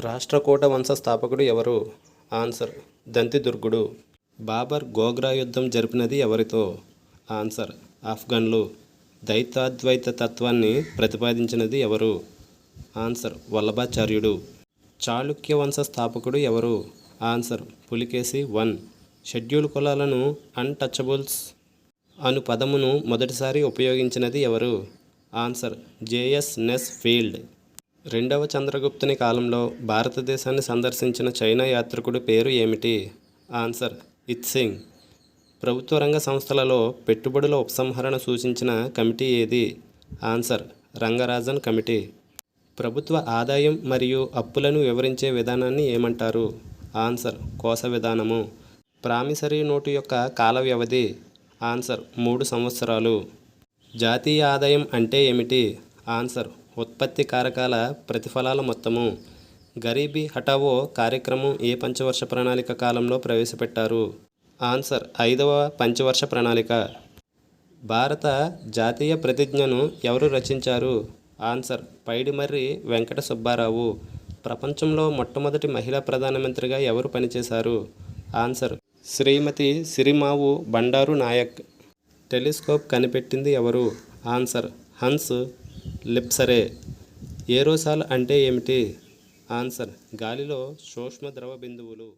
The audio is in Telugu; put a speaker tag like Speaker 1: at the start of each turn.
Speaker 1: రాష్ట్రకూట వంశ స్థాపకుడు ఎవరు? ఆన్సర్ దంతిదుర్గుడు. బాబర్ గోగ్రా యుద్ధం జరిపినది ఎవరితో? ఆన్సర్ ఆఫ్ఘన్లు. దైతాద్వైత తత్వాన్ని ప్రతిపాదించినది ఎవరు? ఆన్సర్ వల్లభాచార్యుడు. చాళుక్య వంశ స్థాపకుడు ఎవరు? Answer Pulakeshi one. షెడ్యూల్ కులాలను అన్టచబుల్స్ అను పదమును మొదటిసారి ఉపయోగించినది ఎవరు? Answer J S Nesfield. రెండవ చంద్రగుప్తుని కాలంలో భారతదేశాన్ని సందర్శించిన చైనా యాత్రికుడి పేరు ఏమిటి? ఆన్సర్ ఇత్సింగ్ ప్రభుత్వ రంగ సంస్థలలో పెట్టుబడుల ఉపసంహరణ సూచించిన కమిటీ ఏది? Answer Rangarajan committee. ప్రభుత్వ ఆదాయం మరియు అప్పులను వివరించే విధానాన్ని ఏమంటారు? ఆన్సర్ కోశ విధానము. ప్రామిసరీ నోటు యొక్క కాల వ్యవధి. ఆన్సర్ మూడు సంవత్సరాలు. జాతీయ ఆదాయం అంటే ఏమిటి? ఆన్సర్ ఉత్పత్తి కారకాల ప్రతిఫలాల మొత్తము. గరీబీ హఠావో కార్యక్రమం ఏ పంచవర్ష ప్రణాళిక కాలంలో ప్రవేశపెట్టారు? ఆన్సర్ ఐదవ పంచవర్ష ప్రణాళిక. భారత జాతీయ ప్రతిజ్ఞను ఎవరు రచించారు? ఆన్సర్ పైడిమర్రి వెంకట సుబ్బారావు. ప్రపంచంలో మొట్టమొదటి మహిళా ప్రధానమంత్రిగా ఎవరు పనిచేశారు? Answer Shrimati Sirimavo Bandaranaike. Telescope కనిపెట్టింది ఎవరు? ఆన్సర్ హన్స్ లిప్సరే ఏరోసాల్ అంటే ఏమిటి? ఆన్సర్. గాలిలో సూక్ష్మ ద్రవ బిందువులు.